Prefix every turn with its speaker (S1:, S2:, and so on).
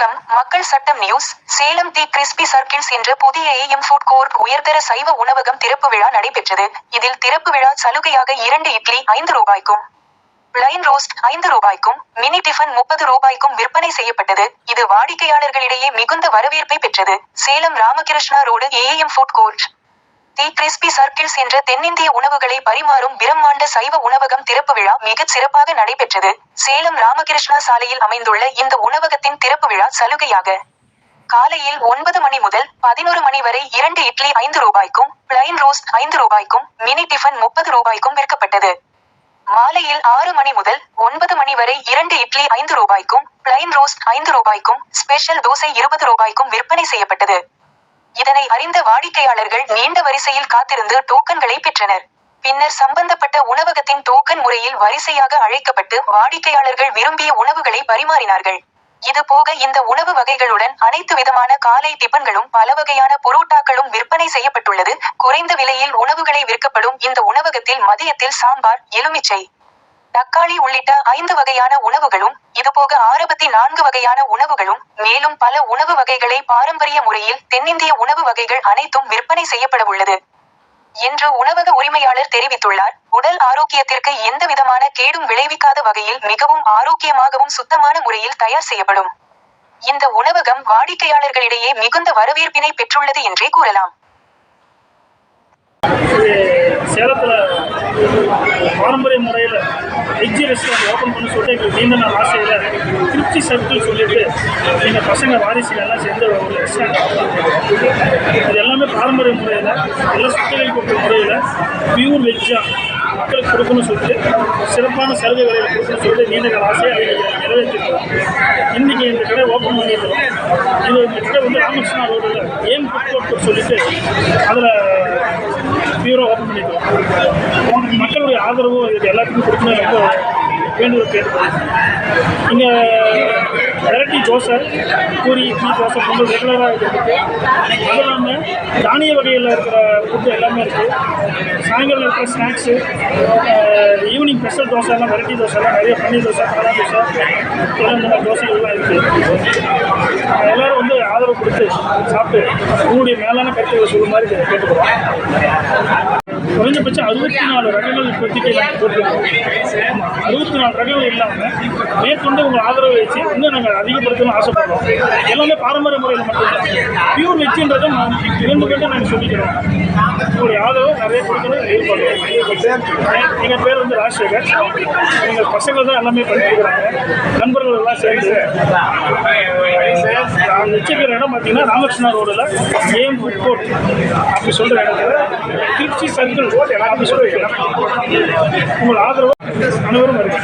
S1: வணக்கம். மக்கள் சட்டம் news. Salem the crispy circles என்ற புதிய ஏஎம் ஃபுட் கோர்ட் உயர்தர சைவ உணவகம் திறப்பு விழா நடைபெற்றது. இதில் திறப்பு விழா சலுகையாக இரண்டு இட்லி ஐந்து ரூபாய்க்கும் லைன் ரோஸ்ட் ஐந்து ரூபாய்க்கும் மினி டிஃபன் முப்பது ரூபாய்க்கும் விற்பனை செய்யப்பட்டது. இது வாடிக்கையாளர்களிடையே மிகுந்த வரவேற்பை பெற்றது. Salem Ramakrishna road AM food court. The crispy circles என்ற தென்னிந்திய உணவுகளை பரிமாறும் பிரம்மாண்ட சைவ உணவகம் திறப்பு விழா மிகச் சிறப்பாக நடைபெற்றது. சேலம் ராமகிருஷ்ணா சாலையில் அமைந்துள்ள இந்த உணவகத்தின் திறப்பு விழா சலுகையாக காலையில் ஒன்பது மணி முதல் பதினோரு மணி வரை இரண்டு இட்லி ஐந்து ரூபாய்க்கும் பிளைன் ரோஸ்ட் ஐந்து ரூபாய்க்கும் மினி டிஃபன் முப்பது ரூபாய்க்கும் விற்கப்பட்டது. மாலையில் ஆறு மணி முதல் ஒன்பது மணி வரை இரண்டு இட்லி ஐந்து ரூபாய்க்கும் பிளைன் ரோஸ்ட் ஐந்து ரூபாய்க்கும் ஸ்பெஷல் தோசை இருபது ரூபாய்க்கும் விற்பனை செய்யப்பட்டது. இதனை அறிந்த வாடிக்கையாளர்கள் நீண்ட வரிசையில் காத்திருந்து டோக்கன்களை பெற்றனர். பின்னர் சம்பந்தப்பட்ட உணவகத்தின் டோக்கன் முறையில் வரிசையாக அழைக்கப்பட்டு வாடிக்கையாளர்கள் விரும்பிய உணவுகளை பரிமாறினார்கள். இது போக இந்த உணவு வகைகளுடன் அனைத்து விதமான காலை டிபன்களும் பல வகையான புரோட்டாக்களும் விற்பனை செய்யப்பட்டுள்ளது. குறைந்த விலையில் உணவுகளை விற்கப்படும் இந்த உணவகத்தில் மதியத்தில் சாம்பார் எலுமிச்சை தக்காளி உள்ளிட்ட ஐந்து வகையான உணவுகளும் இதுபோக ஆறுபத்தி நான்கு வகையான உணவுகளும் மேலும் பல உணவு வகைகளை பாரம்பரிய முறையில் தென்னிந்திய உணவு வகைகள் அனைத்தும் விற்பனை செய்யப்பட உள்ளது. என்று உணவக உரிமையாளர் தெரிவித்துள்ளார். உடல் ஆரோக்கியத்திற்கு எந்த விதமான கேடும் விளைவிக்காத வகையில் மிகவும் ஆரோக்கியமாகவும் சுத்தமான முறையில் தயார் செய்யப்படும். இந்த உணவகம் வாடிக்கையாளர்களிடையே மிகுந்த வரவேற்பினை பெற்றுள்ளது என்றே கூறலாம்
S2: இது சேலத்தில் பாரம்பரிய முறையில் வெஜ்ஜி ரெஸ்டாரண்ட் ஓப்பன் பண்ண சொல்லிட்டு எங்களுக்கு நீண்ட நாள் ஆசையில் திருச்சி சர்க்கிள் சொல்லிட்டு எங்கள் பசங்க வாரிசுகள் எல்லாம் சேர்ந்து ஒரு ரெஸ்டாரண்ட் இது எல்லாமே பாரம்பரிய முறையில் எல்லாம் சுத்திகரிக்கப்பட்ட முறையில் பியூர் வெஜ்ஜாக மக்களுக்கு கொடுக்கணும்னு சொல்லிட்டு சிறப்பான சலுகை விலையில் கொடுக்கணும்னு சொல்லிட்டு நீண்ட கால ஆசையை அதை நிறைவேற்றிருக்கோம். இன்றைக்கி இந்த கடை ஓப்பன் பண்ணியிருக்கிறோம். இது இந்த கடை வந்து ராமகிருஷ்ணா ரோடில் ஏன் ஃபுட் சொல்லிட்டு அதில் ஜீரோ ஓப்பன் பண்ணியிருக்கோம் மக்களுடைய ஆதரவும் இது எல்லாத்துக்கும் கொடுக்கணும் ரொம்ப வேண்டுதல் கேட்டுக்கிறோம் இங்கே வெரைட்டி தோசை பூரி இட்லி தோசை பொங்கல் ரெகுலராக இருக்குது அது இல்லாமல் தானிய வகையில் இருக்கிற ஃபுட்டு எல்லாமே இருக்குது சாயங்காலம் இருக்கிற ஸ்நாக்ஸு ஈவினிங் ஸ்பெஷல் தோசை எல்லாம் வெரைட்டி தோசை எல்லாம் நிறைய பன்னீர் தோசை காளா தோசை எல்லாம் இந்த மாதிரி தோசைகள்லாம் இருக்குது எல்லாரும் வந்து ஆதரவு கொடுத்து சாப்பிட்டு உங்களுடைய மேலான கருத்துக்களை சொல்லும் மாதிரி கேட்டுக்கிறோம். குறைஞ்சபட்சம் அறுபத்தி நாலு ரகங்கள் இப்போதைக்கு நாங்கள் போட்டிருக்கோம். அறுபத்தி நாலு ரகங்கள் இல்லாமல் மேற்கொண்டு உங்கள் ஆதரவு வச்சு இன்னும் நாங்கள் அதிகப்படுத்தணும்னு ஆசைப்படுறோம். எல்லாமே பாரம்பரிய முறையில் மட்டும்தான். பியூர் வெஜ்ஜுன்றதை நான் இரண்டு பேர்ட்ட நாங்கள் சொல்லிக்கிறோம். உங்களுடைய ஆதரவு நிறைய கொடுக்கணும் எதிர்பார்க்குறோம் எங்கள் பேர் வந்து ராஜசேகர். எங்கள் பசங்க தான் எல்லாமே பண்ணிட்டுருக்கிறாங்க நண்பர்கள் எல்லாம் சேர்ந்து. நான் வச்சிருக்கிற இடம் பார்த்தீங்கன்னா ராமகிருஷ்ணா ரோடில் ஏம் ஃபுட் கோர்ட் அப்படி சொல்கிற இடத்துல திருச்சி சர்க்கிள் அப்படி சொல்கிற சொல்லுவீங்க. உங்கள் ஆதரவு அனைவரும் இருக்கு